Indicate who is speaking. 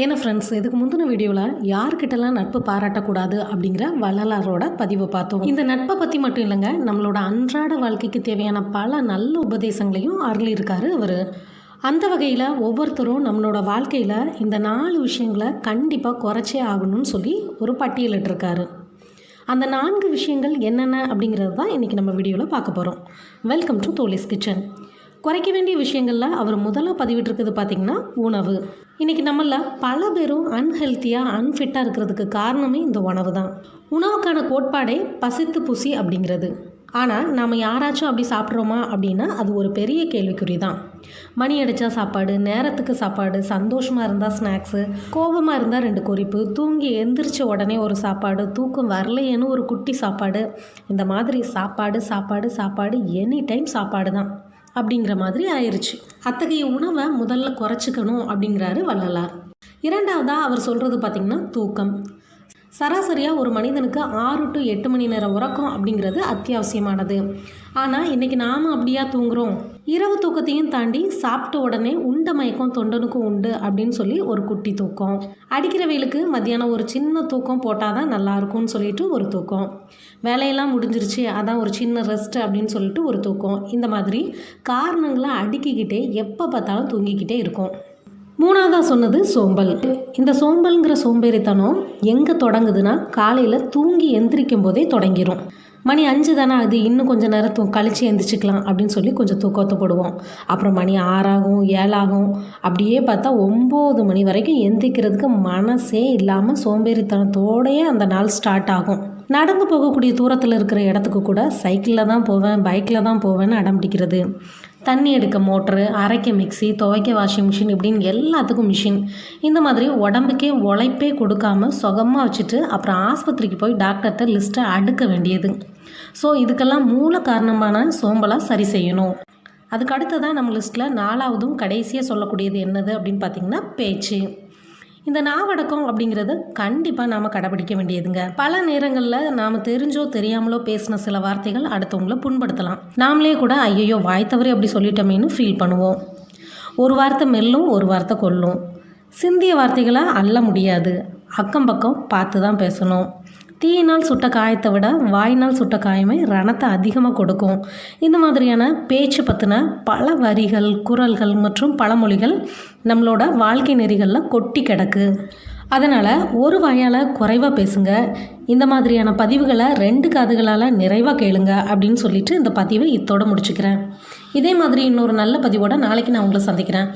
Speaker 1: ஏன்னா ஃப்ரெண்ட்ஸ் இதுக்கு முந்தின வீடியோவில் யார்கிட்டலாம் நட்பு பாராட்டக்கூடாது அப்படிங்கிற வள்ளலாரோட பதிவை பார்த்தோம். இந்த நட்பை பற்றி மட்டும் இல்லைங்க நம்மளோட அன்றாட வாழ்க்கைக்கு தேவையான பல நல்ல உபதேசங்களையும் அருளியிருக்காரு அவர். அந்த வகையில் ஒவ்வொருத்தரும் நம்மளோட வாழ்க்கையில் இந்த நாலு விஷயங்களை கண்டிப்பாக குறைச்சே ஆகணும்னு சொல்லி ஒரு பட்டியலிட்டிருக்காரு. அந்த நான்கு விஷயங்கள் என்னென்ன அப்படிங்கிறது தான் இன்றைக்கி நம்ம வீடியோவில் பார்க்க போகிறோம் வெல்கம் டு தோலிஸ் கிச்சன் குறைக்க வேண்டிய விஷயங்களில் அவர் முதலாக பதிவிட்டிருக்கிறது பார்த்திங்கன்னா உணவு. இன்றைக்கி நம்மளில் பல பேரும் அன்ஹெல்த்தியாக அன்ஃபிட்டாக இருக்கிறதுக்கு காரணமே இந்த உணவு தான் உணவுக்கான கோட்பாடே பசித்து புசி அப்படிங்கிறது. ஆனால் நாம் யாராச்சும் அப்படி சாப்பிட்றோமா அப்படின்னா அது ஒரு பெரிய கேள்விக்குறி தான் மணி அடித்தா சாப்பாடு நேரத்துக்கு சாப்பாடு சந்தோஷமாக இருந்தால் ஸ்நாக்ஸு கோபமாக இருந்தால் ரெண்டு குறிப்பு தூங்கி எந்திரிச்ச உடனே ஒரு சாப்பாடு தூக்கம் வரலையேன்னு ஒரு குட்டி சாப்பாடு இந்த மாதிரி சாப்பாடு சாப்பாடு சாப்பாடு எனி டைம் சாப்பாடு தான் அப்படிங்கிற மாதிரி ஆயிடுச்சு அத்தகைய உணவை முதல்ல குறைச்சிக்கணும் அப்படிங்கிறாரு வள்ளலார். இரண்டாவதாக அவர் சொல்கிறது பார்த்திங்கன்னா தூக்கம். சராசரியாக ஒரு மனிதனுக்கு ஆறு டு எட்டு மணி நேரம் உறக்கம் அப்படிங்கிறது அத்தியாவசியமானது. ஆனால் இன்றைக்கி நாம் அப்படியா தூங்குகிறோம் இரவு தூக்கத்தையும் தாண்டி சாப்பிட்ட உடனே உண்ட மயக்கம் தொண்டனுக்கும் உண்டு அப்படின்னு சொல்லி ஒரு குட்டி தூக்கம். அடிக்கிற வெயிலுக்கு மத்தியானம் ஒரு சின்ன தூக்கம் போட்டால் தான் நல்லாயிருக்கும்னு சொல்லிட்டு ஒரு தூக்கம். வேலையெல்லாம் முடிஞ்சிருச்சு அதான் ஒரு சின்ன ரெஸ்ட் அப்படின்னு சொல்லிட்டு ஒரு தூக்கம். இந்த மாதிரி காரணங்களை அடுக்கிக்கிட்டே எப்போ பார்த்தாலும் தூங்கிக்கிட்டே இருக்கும். மூணாவதாக சொன்னது சோம்பல். இந்த சோம்பல்ங்கிற சோம்பேறித்தனம் எங்கே தொடங்குதுன்னா காலையில் தூங்கி எந்திரிக்கும் போதே தொடங்கிரும். மணி அஞ்சு தானே அது இன்னும் கொஞ்சம் நேரம் தூ கழித்து எந்திரிச்சிக்கலாம் அப்படின்னு சொல்லி கொஞ்சம் தூக்கத்தை போடுவோம். அப்புறம் மணி ஆறாகும் ஏழாகும் அப்படியே பார்த்தா ஒம்பது மணி வரைக்கும் எந்திரிக்கிறதுக்கு மனசே இல்லாமல் சோம்பேறித்தனத்தோடையே அந்த நாள் ஸ்டார்ட் ஆகும். நடந்து போகக்கூடிய தூரத்தில் இருக்கிற இடத்துக்கு கூட சைக்கிளில் தான் போவேன் பைக்கில் தான் போவேன்னு அடம் பிடிக்கிறது. தண்ணி எடுக்க மோட்ரு அரைக்க மிக்சி துவைக்க வாஷிங் மிஷின் இப்படின்னு எல்லாத்துக்கும் மிஷின். இந்த மாதிரி உடம்புக்கே உழைப்பே கொடுக்காம சுகமாக வச்சுட்டு அப்புறம் ஆஸ்பத்திரிக்கு போய் டாக்டர்கிட்ட லிஸ்ட்டை அடுக்க வேண்டியது. ஸோ இதுக்கெல்லாம் மூல காரணமான சோம்பலாக சரி செய்யணும். அதுக்கு அடுத்ததான் நம்ம லிஸ்ட்டில் நாலாவதும் கடைசியாக சொல்லக்கூடியது என்னது அப்படின்னு பார்த்திங்கன்னா பேச்சு. இந்த நாவடக்கம் அப்படிங்கிறது கண்டிப்பாக நாம் கடைபிடிக்க வேண்டியதுங்க. பல நேரங்களில் நாம் தெரிஞ்சோ தெரியாமலோ பேசின சில வார்த்தைகள் அடுத்தவங்கள புண்படுத்தலாம். நாமளே கூட ஐயையோ வாய் தவறி அப்படி சொல்லிட்டோமேன்னு ஃபீல் பண்ணுவோம். ஒரு வார்த்தை மெல்லும் ஒரு வார்த்தை கொல்லும். சிந்திய வார்த்தைகளை அள்ள முடியாது. அக்கம் பக்கம் பார்த்து தான் பேசணும். தீயினால் சுட்ட காயத்தை விட வாயினால் சுட்ட காயமே ரணத்தை அதிகமாக கொடுக்கும். இந்த மாதிரியான பேச்சு பற்றின பல வரிகள் குரல்கள் மற்றும் பழமொழிகள் நம்மளோட வாழ்க்கை நெறிகளில் கொட்டி கிடக்கு. அதனால் ஒரு வாயால் குறைவாக பேசுங்க. இந்த மாதிரியான பதிவுகளை ரெண்டு காதுகளால் நிறைவாக கேளுங்க அப்படின்னு சொல்லிட்டு இந்த பதிவை இத்தோடு முடிச்சுக்கிறேன். இதே மாதிரி இன்னொரு நல்ல பதிவோட நாளைக்கு நான் உங்களை சந்திக்கிறேன்.